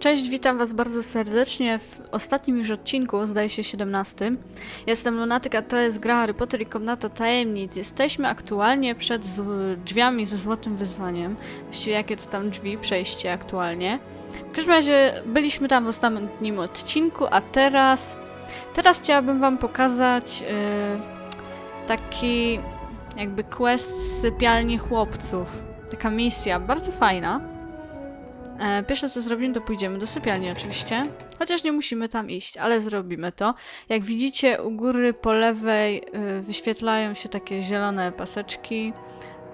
Cześć, witam was bardzo serdecznie w ostatnim już odcinku, zdaje się 17. Jestem Lunatyk, a to jest gra Harry Potter i Komnata Tajemnic. Jesteśmy aktualnie przed drzwiami ze złotym wyzwaniem. Właściwie jakie to tam drzwi, przejście aktualnie. W każdym razie byliśmy tam w ostatnim odcinku, a teraz... Teraz chciałabym wam pokazać yy, taki jakby quest z sypialni chłopców. Taka misja, bardzo fajna. E, Pierwsze co zrobimy, to pójdziemy do sypialni oczywiście. Chociaż nie musimy tam iść, ale zrobimy to. Jak widzicie, u góry po lewej y, wyświetlają się takie zielone paseczki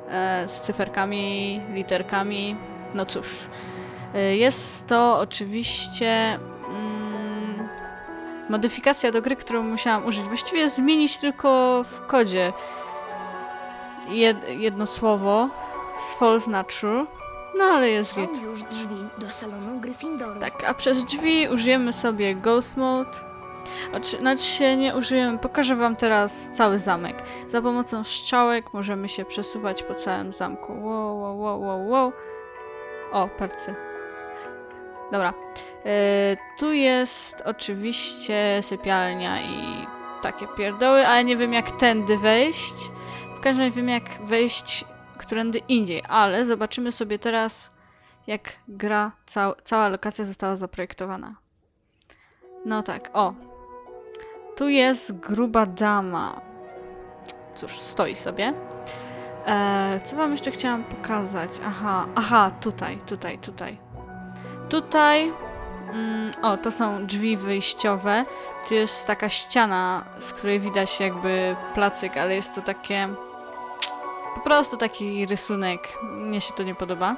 e, z cyferkami, literkami. No cóż, y, jest to oczywiście mm, modyfikacja do gry, którą musiałam użyć. Właściwie zmienić tylko w kodzie jed, jedno słowo z false na true. No ale jest Są git. już drzwi do salonu Gryffindoru. Tak, a przez drzwi użyjemy sobie Ghost Mode. Oczy, znaczy się nie użyjemy, pokażę wam teraz cały zamek. Za pomocą strzałek możemy się przesuwać po całym zamku. Wow, wow, wow, wow, wow. O, percy. Dobra. Yy, tu jest oczywiście sypialnia i takie pierdoły, ale nie wiem jak tędy wejść. W każdym razie wiem jak wejść którędy indziej, ale zobaczymy sobie teraz jak gra, cał, cała lokacja została zaprojektowana. No tak, o. Tu jest gruba dama. Cóż, stoi sobie. E, co wam jeszcze chciałam pokazać? Aha, aha, tutaj, tutaj, tutaj. Tutaj. Mm, o, to są drzwi wyjściowe. Tu jest taka ściana, z której widać jakby placyk, ale jest to takie. Po prostu taki rysunek. Mnie się to nie podoba.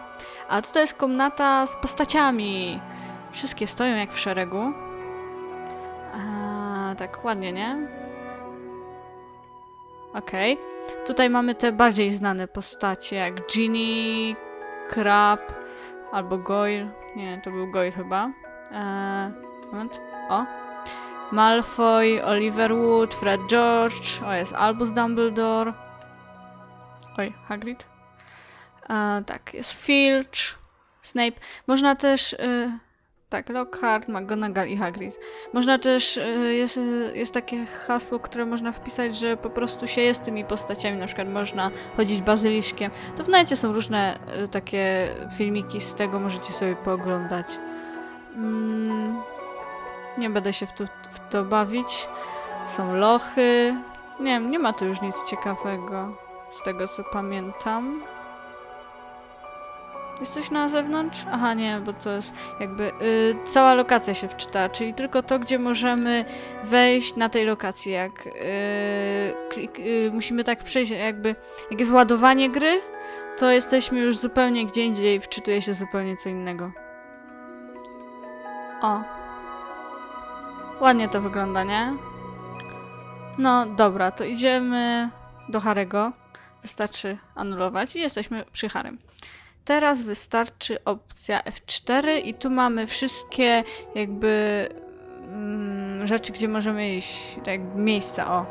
A tutaj jest komnata z postaciami. Wszystkie stoją jak w szeregu. A, tak ładnie, nie? Okej. Tutaj mamy te bardziej znane postacie, jak Ginny, Crab albo Goyle. Nie, to był Goyle chyba. Eee, moment. O. Malfoy, Oliver Wood, Fred George. O, jest Albus Dumbledore. Oj, Hagrid. E, tak, jest Filch, Snape. Można też. Y, tak, Lockhart, McGonagall i Hagrid. Można też. Y, jest, y, jest takie hasło, które można wpisać, że po prostu się jest tymi postaciami. Na przykład można chodzić bazyliszkiem. To w necie są różne y, takie filmiki z tego, możecie sobie pooglądać. Mm, nie będę się w to, w to bawić. Są lochy. Nie nie ma tu już nic ciekawego. Z tego co pamiętam. Jest coś na zewnątrz? Aha, nie, bo to jest jakby y, cała lokacja się wczyta, czyli tylko to, gdzie możemy wejść na tej lokacji. Jak y, klik, y, musimy tak przejść, jakby jak jest ładowanie gry, to jesteśmy już zupełnie gdzie indziej, wczytuje się zupełnie co innego. O. Ładnie to wygląda, nie? No dobra, to idziemy do Harego. Wystarczy anulować i jesteśmy przy Harym. Teraz wystarczy opcja F4 i tu mamy wszystkie jakby mm, rzeczy, gdzie możemy iść, tak miejsca, o.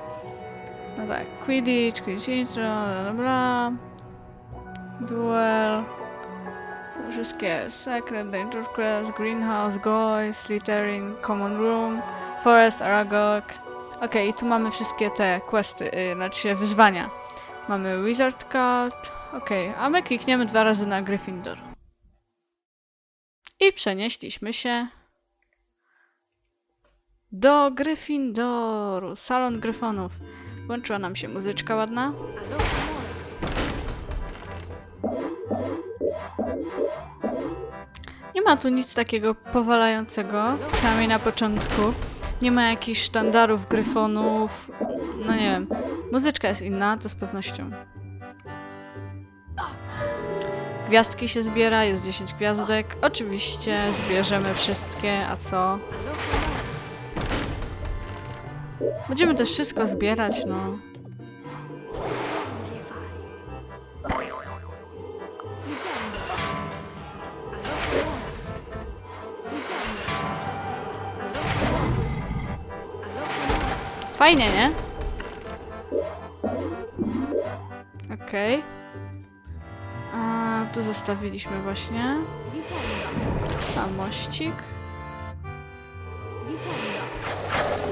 No tak, Quidditch, Quidditch, bla bla, Duel, są wszystkie Secret, Dangerous Quest, Greenhouse, Goy, Slytherin, Common Room, Forest, Aragog. Okej, i tu mamy wszystkie te questy, yy, znaczy wyzwania. Mamy Wizard Card, Okej, a my klikniemy dwa razy na Gryffindor. I przenieśliśmy się do Gryffindoru, salon Gryfonów. Włączyła nam się muzyczka ładna. Nie ma tu nic takiego powalającego, przynajmniej na początku. Nie ma jakichś sztandarów, gryfonów. No nie wiem. Muzyczka jest inna, to z pewnością. Gwiazdki się zbiera, jest 10 gwiazdek. Oczywiście zbierzemy wszystkie, a co? Będziemy też wszystko zbierać, no. Fajnie, nie? Okej. A tu zostawiliśmy właśnie. Tam mościk.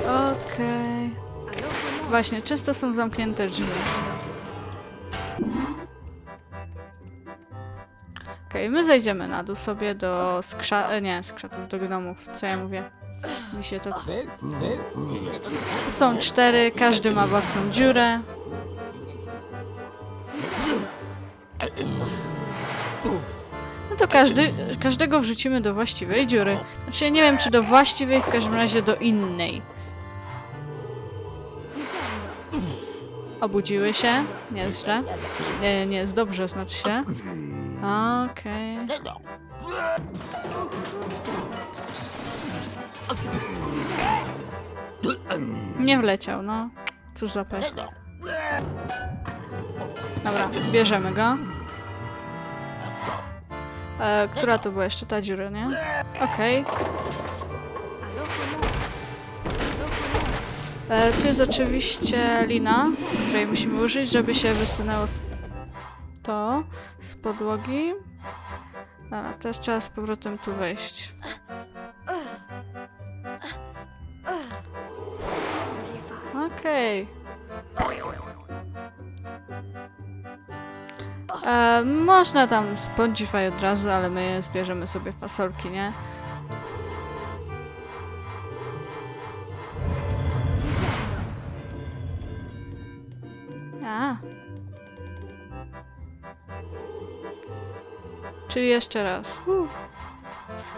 Okej. Mora. Właśnie, często są zamknięte drzwi. Okej, my zejdziemy na dół sobie do skrza... e, nie, skrzatów, do gnomów. Co ja mówię? Mi się to... Tu są cztery, każdy ma własną dziurę. No to każdy, każdego wrzucimy do właściwej dziury. Znaczy ja nie wiem, czy do właściwej, w każdym razie do innej. Obudziły się? Nie jest źle. Nie, nie jest dobrze, znaczy się. Okej. Nie wleciał, no. Cóż za pech. Dobra, bierzemy go. E, która to była jeszcze ta dziura, nie? Okej. Mora. E, tu jest oczywiście lina, której musimy użyć, żeby się wysunęło z... to z podłogi. Dobra, teraz trzeba z powrotem tu wejść. Okej. E, można tam Spotify od razu, ale my zbierzemy sobie fasolki, nie? A. Czyli jeszcze raz.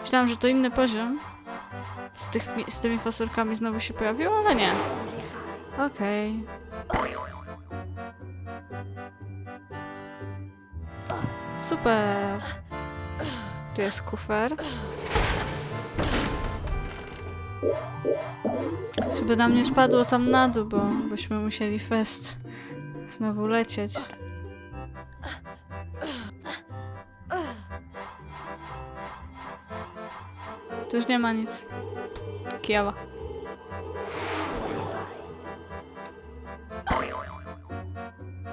Myślałam, że to inny poziom. Z, tych, z tymi fasolkami znowu się pojawiło, ale nie. Okej. Super. Tu jest kufer. Żeby nam nie spadło tam na dół, bo byśmy musieli fest znowu lecieć. Tu już nie ma nic. Kijawa.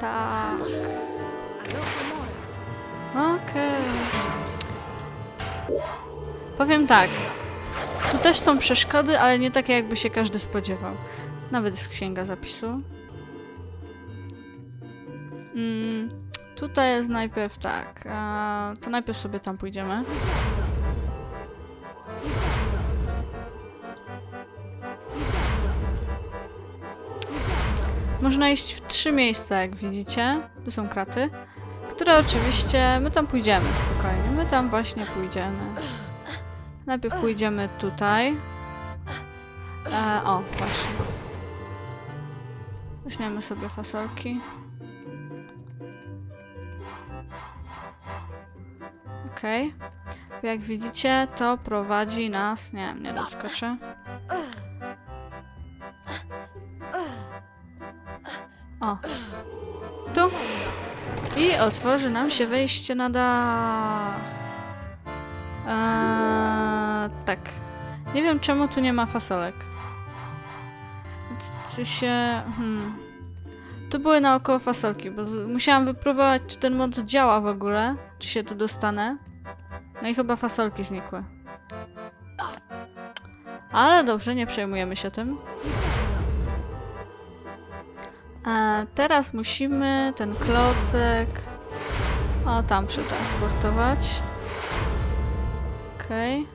Tak. Okej. Powiem tak. Tu też są przeszkody, ale nie takie, jakby się każdy spodziewał. Nawet jest księga zapisu. Mm, tutaj jest najpierw tak. A, to najpierw sobie tam pójdziemy. Można iść w trzy miejsca, jak widzicie. Tu są kraty które oczywiście my tam pójdziemy spokojnie. My tam właśnie pójdziemy. Najpierw pójdziemy tutaj. E, o, właśnie. Weźmiemy sobie fasolki. Okej. Jak widzicie, to prowadzi nas. Nie nie doskoczę. I otworzy nam się wejście na dach. Eee, tak. Nie wiem czemu tu nie ma fasolek. Czy się... Hmm. Tu były naokoło fasolki, bo musiałam wypróbować, czy ten mod działa w ogóle. Czy się tu dostanę. No i chyba fasolki znikły. Ale dobrze, nie przejmujemy się tym. Teraz musimy ten klocek o tam przetransportować. Okej.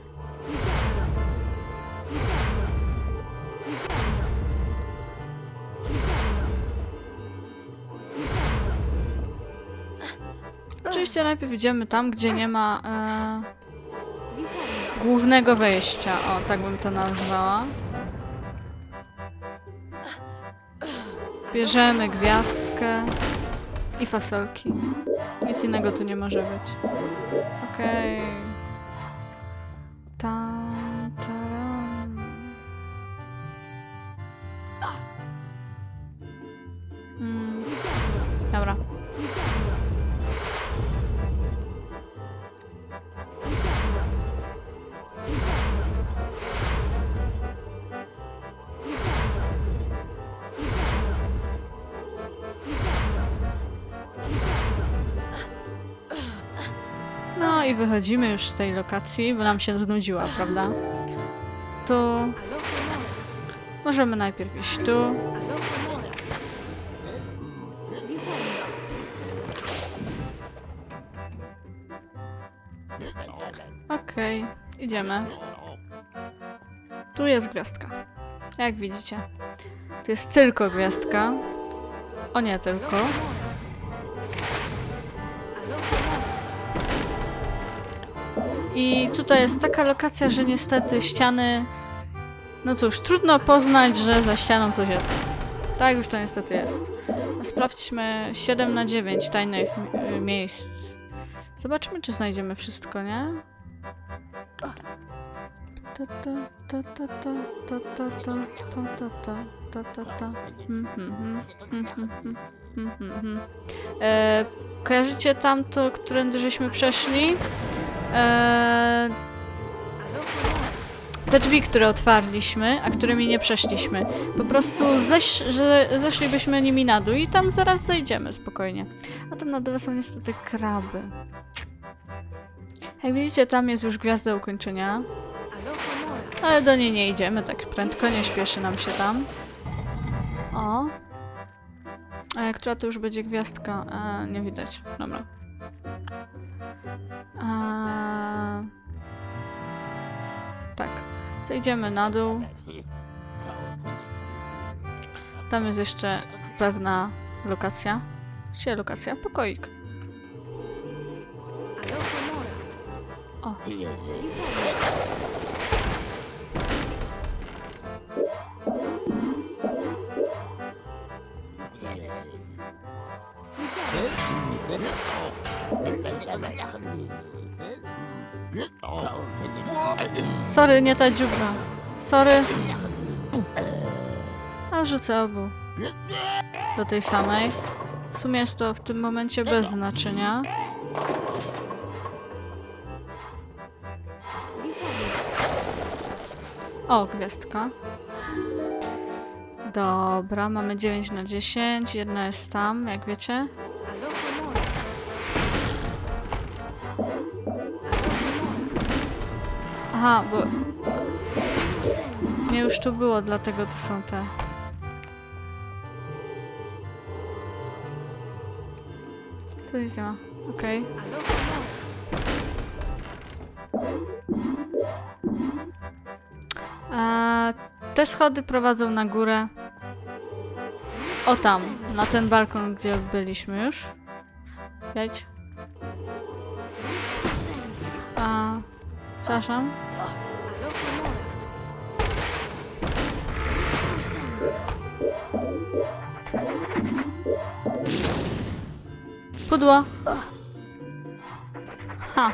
Oczywiście najpierw idziemy tam, gdzie nie ma e, głównego wejścia. O, tak bym to nazwała. Bierzemy gwiazdkę i fasolki. Nic innego tu nie może być. Okej. Tam, wychodzimy już z tej lokacji, bo nam się znudziła, prawda? Mora. możemy najpierw iść tu. Okej, idziemy. Tu jest gwiazdka. Jak widzicie. Tu jest tylko gwiazdka. O nie tylko. I tutaj jest taka lokacja, że niestety ściany. No cóż, trudno poznać, że za ścianą coś jest. Tak już to niestety jest. Sprawdźmy 7 na 9 tajnych y, miejsc. Zobaczymy, czy znajdziemy wszystko, nie? Mhm, mhm, mhm, mhm. E, Kojarzycie tamto, którędy żeśmy przeszli? Mora. te drzwi, które otwarliśmy, a którymi nie przeszliśmy. Po prostu ześ, że zeszlibyśmy nimi na dół i tam zaraz zejdziemy spokojnie. A tam na dole są niestety kraby. Jak widzicie, tam jest już gwiazda ukończenia. Ale do niej nie idziemy tak prędko, nie śpieszy nam się tam. O. A która to już będzie gwiazdka? E, nie widać. Dobra. A... Tak. Zejdziemy na dół. Tam jest jeszcze pewna lokacja. Gdzie lokacja? Pokoik. O. Sorry, nie ta dziubra. Sorry. A rzucę obu. Do tej samej. W sumie jest to w tym momencie bez znaczenia. O, gwiazdka. Dobra, mamy 9 na 10. Jedna jest tam, jak wiecie. Aha, bo nie już tu było, dlatego to są te. Tu nic nie ma. Okej. A te schody prowadzą na górę. O tam, na ten balkon, gdzie byliśmy już. Jedź. Przepraszam. Pudło. Ha.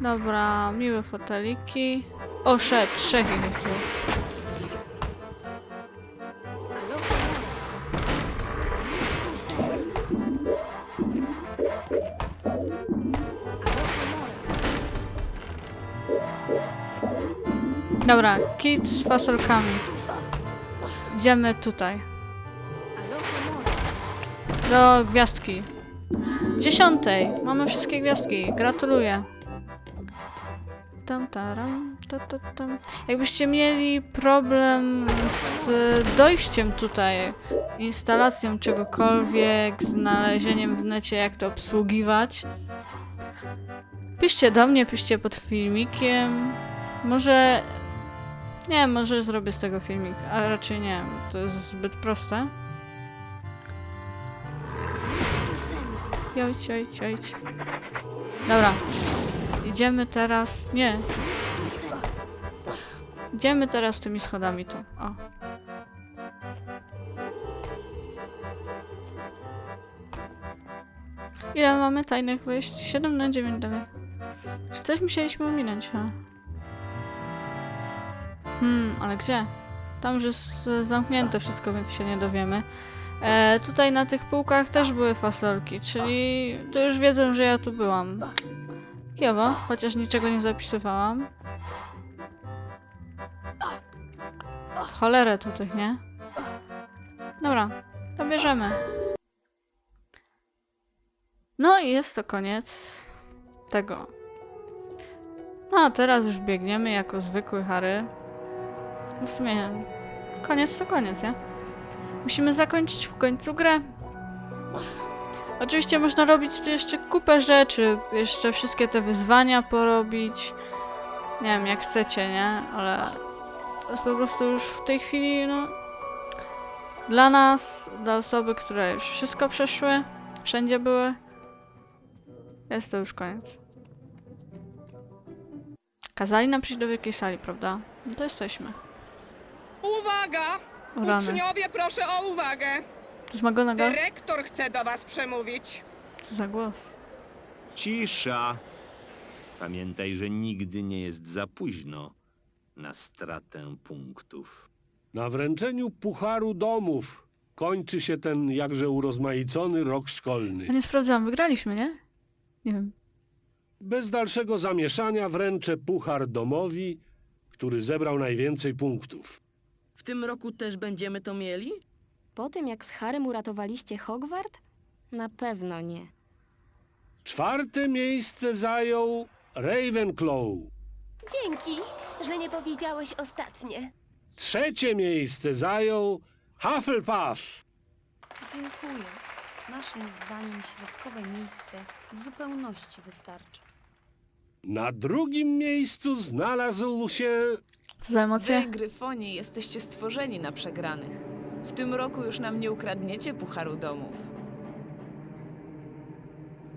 Dobra, miłe foteliki. O, szedł, trzech ich. A Dobra, kit z fasolkami. Idziemy tutaj. Do gwiazdki. Dziesiątej. Mamy wszystkie gwiazdki. Gratuluję. Tam, taram, ta, ta, tam. Jakbyście mieli problem z dojściem tutaj, instalacją czegokolwiek, znalezieniem w necie, jak to obsługiwać, piszcie do mnie, piszcie pod filmikiem. Może. Nie, może zrobię z tego filmik, a raczej nie, to jest zbyt proste. Jojć, jojć, jojć. Dobra. Idziemy teraz. Nie. Idziemy teraz tymi schodami tu. O. Ile mamy tajnych wyjść? 7 na 9 dalej. Czy coś musieliśmy ominąć, ha? Hmm, ale gdzie? Tam już jest e, zamknięte wszystko, więc się nie dowiemy. E, tutaj na tych półkach też były fasolki, czyli to już wiedzą, że ja tu byłam. Kijowo, chociaż niczego nie zapisywałam. W cholerę tutaj, nie? Dobra, to bierzemy. No i jest to koniec tego No a teraz już biegniemy jako zwykły Harry. W sumie koniec to koniec, nie? Musimy zakończyć w końcu grę. Oczywiście można robić tu jeszcze kupę rzeczy, jeszcze wszystkie te wyzwania porobić. Nie wiem, jak chcecie, nie? Ale to jest po prostu już w tej chwili, no... Dla nas, dla osoby, które już wszystko przeszły, wszędzie były, jest to już koniec. Kazali nam przyjść do wielkiej sali, prawda? No to jesteśmy. Uwaga! O rany. Uczniowie, proszę o uwagę! To jest Magonagal? Dyrektor chce do was przemówić. Co za głos? Cisza. Pamiętaj, że nigdy nie jest za późno na stratę punktów. Na wręczeniu Pucharu Domów kończy się ten jakże urozmaicony rok szkolny. Ja nie sprawdzałam, wygraliśmy, nie? Nie wiem. Bez dalszego zamieszania wręczę Puchar Domowi, który zebrał najwięcej punktów. W tym roku też będziemy to mieli? Po tym, jak z Harem uratowaliście Hogwart? Na pewno nie. Czwarte miejsce zajął Ravenclaw. Dzięki, że nie powiedziałeś ostatnie. Trzecie miejsce zajął Hufflepuff. Dziękuję. Naszym zdaniem środkowe miejsce w zupełności wystarcza. Na drugim miejscu znalazł się Co za emocje? Wy, Gryfonie, jesteście stworzeni na przegranych. W tym roku już nam nie ukradniecie pucharu domów.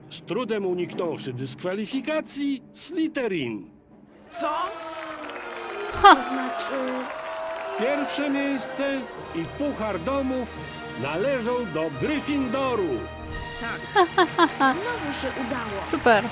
z trudem uniknąwszy dyskwalifikacji Slytherin. Co? To znaczy, Pierwsze miejsce i Puchar Domów należą do Gryffindoru. Tak. znowu się udało. Super.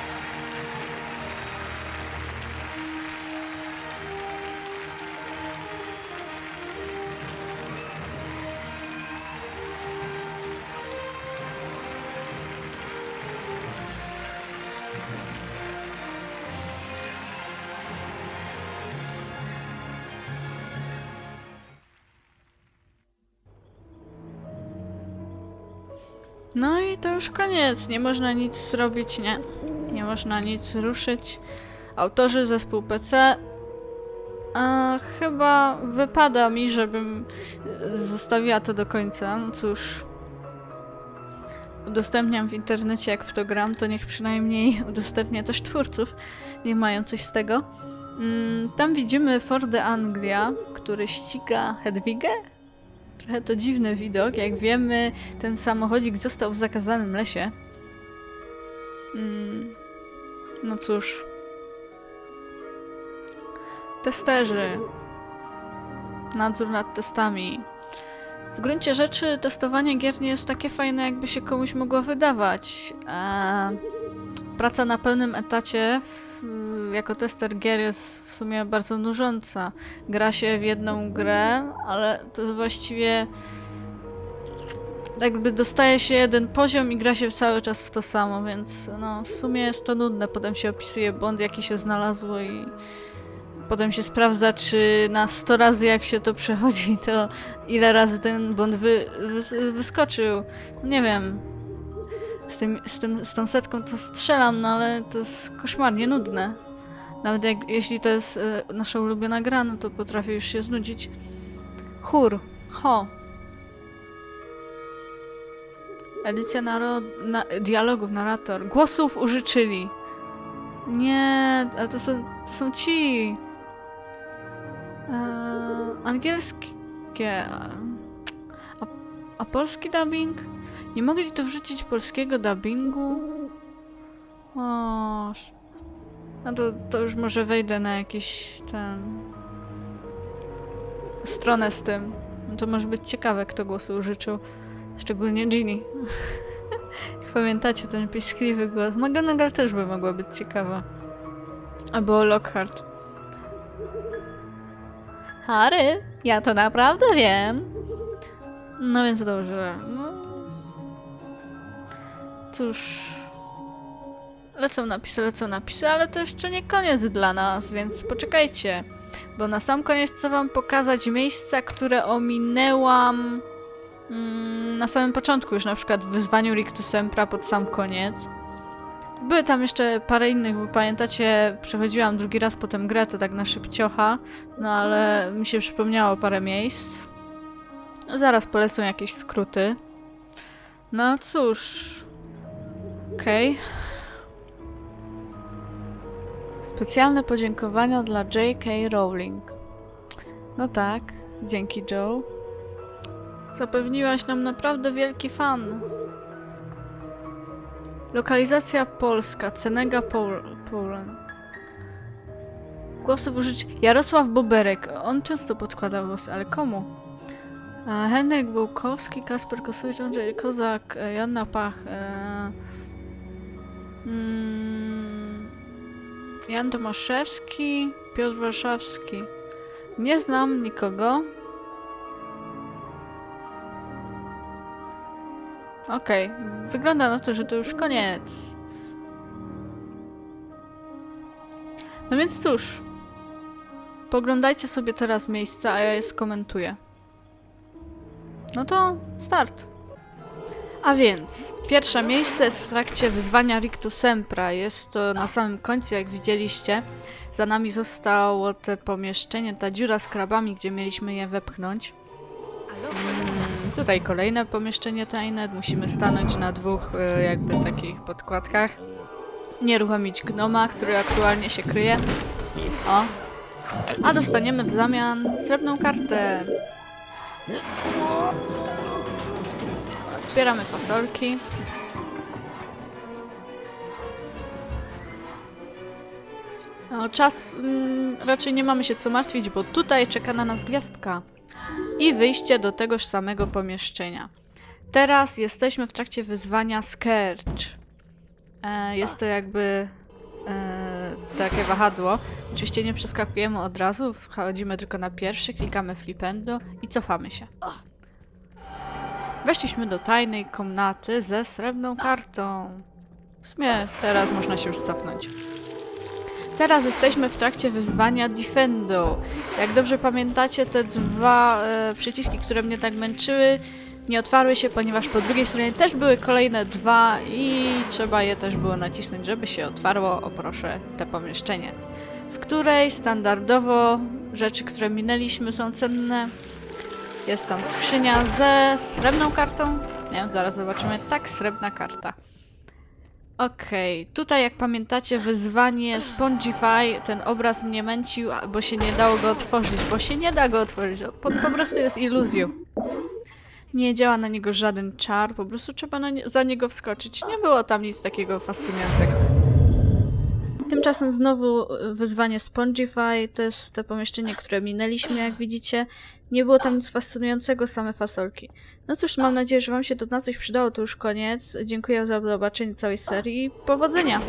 Już koniec. Nie można nic zrobić, nie. Nie można nic ruszyć. Autorzy, zespół PC. A, chyba wypada mi, żebym e, zostawiła to do końca. No cóż. Udostępniam w internecie, jak w to gram, to niech przynajmniej udostępnię też twórców. Nie mają coś z tego. Mm, tam widzimy Fordę Anglia, który ściga Hedwigę? Trochę to dziwny widok. Jak wiemy, ten samochodzik został w zakazanym lesie. Mm, no cóż. Testerzy. Nadzór nad testami. W gruncie rzeczy testowanie gier nie jest takie fajne, jakby się komuś mogło wydawać. Eee, praca na pełnym etacie w, jako tester gier jest w sumie bardzo nużąca. Gra się w jedną grę, ale to jest właściwie jakby dostaje się jeden poziom i gra się cały czas w to samo, więc no w sumie jest to nudne. Potem się opisuje błąd, jaki się znalazło i potem się sprawdza, czy na 100 razy jak się to przechodzi, to ile razy ten błąd wy, wys, wyskoczył. Nie wiem. Z, tym, z, tym, z tą setką to strzelam, no ale to jest koszmarnie nudne. Nawet jak, jeśli to jest e, nasza ulubiona gra, no to potrafię już się znudzić. Chór. Ho. Edycja naro... na... dialogów, narrator. Głosów użyczyli. Nie, a to są, są ci. Eee, angielskie. A, a polski dubbing? Nie mogli tu wrzucić polskiego dubbingu? O, sz- no to, to już może wejdę na jakiś ten. stronę z tym. No to może być ciekawe, kto głosu użyczył. Szczególnie Ginny. Pamiętacie ten piskliwy głos. McGonagall też by mogła być ciekawa. Albo Lockhart. Harry, ja to naprawdę wiem. No więc dobrze. No. Cóż. Lecą napisy, lecą napisy, ale to jeszcze nie koniec dla nas, więc poczekajcie. Bo na sam koniec chcę wam pokazać miejsca, które ominęłam mm, na samym początku, już na przykład w wyzwaniu Rictus Sempra pod sam koniec. Były tam jeszcze parę innych, bo pamiętacie, przechodziłam drugi raz potem grę, to tak na szybciocha, no ale mi się przypomniało parę miejsc. No, zaraz polecą jakieś skróty. No cóż. Okej. Specjalne podziękowania dla J.K. Rowling. No tak, dzięki Joe. Zapewniłaś nam naprawdę wielki fan. Lokalizacja polska, Cenega Pol Poland. Głosów użyć Jarosław Boberek. On często podkłada głosy, ale komu? E, Henryk Bułkowski, Kasper Kosowicz, Andrzej Kozak, e, Janna Pach. E, mm, Jan Tomaszewski, Piotr Warszawski. Nie znam nikogo. Okej, wygląda na to, że to już koniec. No więc cóż, poglądajcie sobie teraz miejsca, a ja je skomentuję. No to start. A więc, pierwsze miejsce jest w trakcie wyzwania Rictu Sempra. Jest to na samym końcu, jak widzieliście. Za nami zostało te pomieszczenie, ta dziura z krabami, gdzie mieliśmy je wepchnąć. Mm, tutaj kolejne pomieszczenie tajne. Musimy stanąć na dwóch e, jakby takich podkładkach. Nieruchomić gnoma, który aktualnie się kryje. O. A dostaniemy w zamian srebrną kartę. Zbieramy fasolki. O czas mm, raczej nie mamy się co martwić, bo tutaj czeka na nas gwiazdka i wyjście do tegoż samego pomieszczenia. Teraz jesteśmy w trakcie wyzwania Scourge. E, jest to jakby e, takie wahadło. Oczywiście nie przeskakujemy od razu, wchodzimy tylko na pierwszy, klikamy flipendo i cofamy się. Weszliśmy do tajnej komnaty ze srebrną kartą. W sumie teraz można się już cofnąć. Teraz jesteśmy w trakcie wyzwania Defendo. Jak dobrze pamiętacie, te dwa e, przyciski, które mnie tak męczyły, nie otwarły się, ponieważ po drugiej stronie też były kolejne dwa i trzeba je też było nacisnąć, żeby się otwarło, o proszę, te pomieszczenie. W której standardowo rzeczy, które minęliśmy są cenne. Jest tam skrzynia ze srebrną kartą. Nie wiem, zaraz zobaczymy. Tak, srebrna karta. Okej, tutaj jak pamiętacie wyzwanie Spongify, ten obraz mnie męcił, bo się nie dało go otworzyć, bo się nie da go otworzyć, po, po prostu jest iluzją. Nie działa na niego żaden czar, po prostu trzeba nie, za niego wskoczyć. Nie było tam nic takiego fascynującego. Tymczasem znowu y, wyzwanie Spongify, to jest to pomieszczenie, które minęliśmy, jak widzicie. Nie było tam nic fascynującego, same fasolki. No cóż, mam nadzieję, że wam się to na coś przydało, to już koniec. Dziękuję za zobaczenie całej serii i powodzenia!